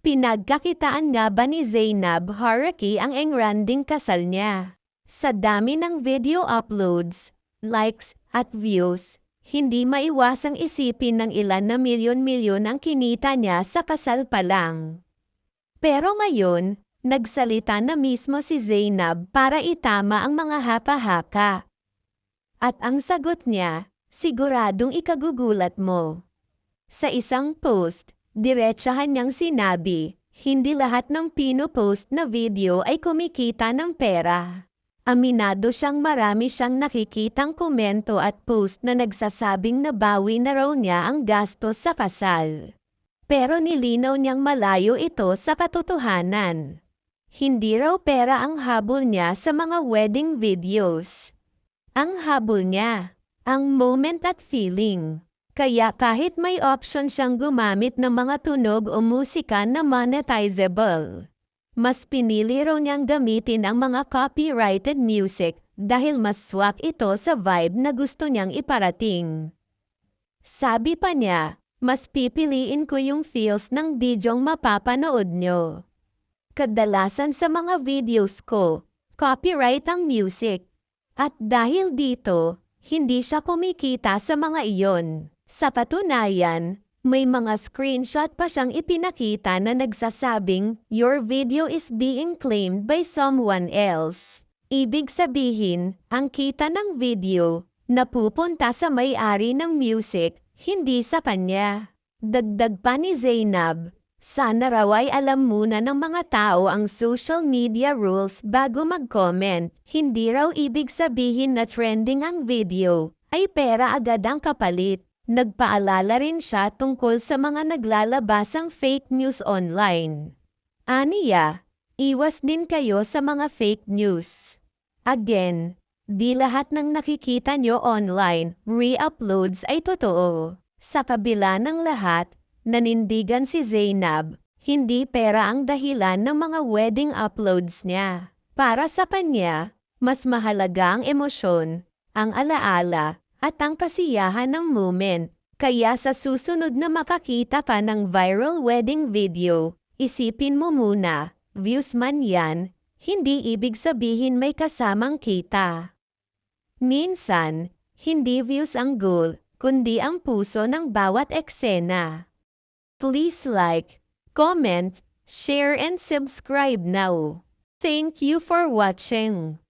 Pinagkakitaan nga ba ni Zainab Haraki ang engranding kasal niya? Sa dami ng video uploads, likes, at views, hindi maiwasang isipin ng ilan na milyon-milyon ang kinita niya sa kasal pa lang. Pero ngayon, nagsalita na mismo si Zainab para itama ang mga hapa-haka. At ang sagot niya, siguradong ikagugulat mo. Sa isang post, diretsahan niyang sinabi, hindi lahat ng pinopost na video ay kumikita ng pera. Aminado siyang marami siyang nakikitang komento at post na nagsasabing nabawi na raw niya ang gastos sa kasal. Pero nilinaw niyang malayo ito sa katotohanan. Hindi raw pera ang habol niya sa mga wedding videos. Ang habol niya, ang moment at feeling. Kaya kahit may option siyang gumamit ng mga tunog o musika na monetizable, mas pinili raw niyang gamitin ang mga copyrighted music dahil mas swak ito sa vibe na gusto niyang iparating. Sabi pa niya, mas pipiliin ko yung feels ng bidyong mapapanood nyo. Kadalasan sa mga videos ko, copyright ang music. At dahil dito, hindi siya kumikita sa mga iyon. Sa patunayan, may mga screenshot pa siyang ipinakita na nagsasabing, Your video is being claimed by someone else. Ibig sabihin, ang kita ng video, napupunta sa may-ari ng music, hindi sa kanya. Dagdag pa ni Zainab, sana raw ay alam muna ng mga tao ang social media rules bago mag-comment. Hindi raw ibig sabihin na trending ang video, ay pera agad ang kapalit. Nagpaalala rin siya tungkol sa mga naglalabasang fake news online. Aniya, iwas din kayo sa mga fake news. Again, di lahat ng nakikita nyo online, re-uploads ay totoo. Sa kabila ng lahat, nanindigan si Zainab, hindi pera ang dahilan ng mga wedding uploads niya. Para sa kanya, mas mahalaga ang emosyon, ang alaala, at ang kasiyahan ng moment. Kaya sa susunod na makakita ka ng viral wedding video, isipin mo muna, views man yan, hindi ibig sabihin may kasamang kita. Minsan, hindi views ang goal, kundi ang puso ng bawat eksena. Please like, comment, share and subscribe now. Thank you for watching.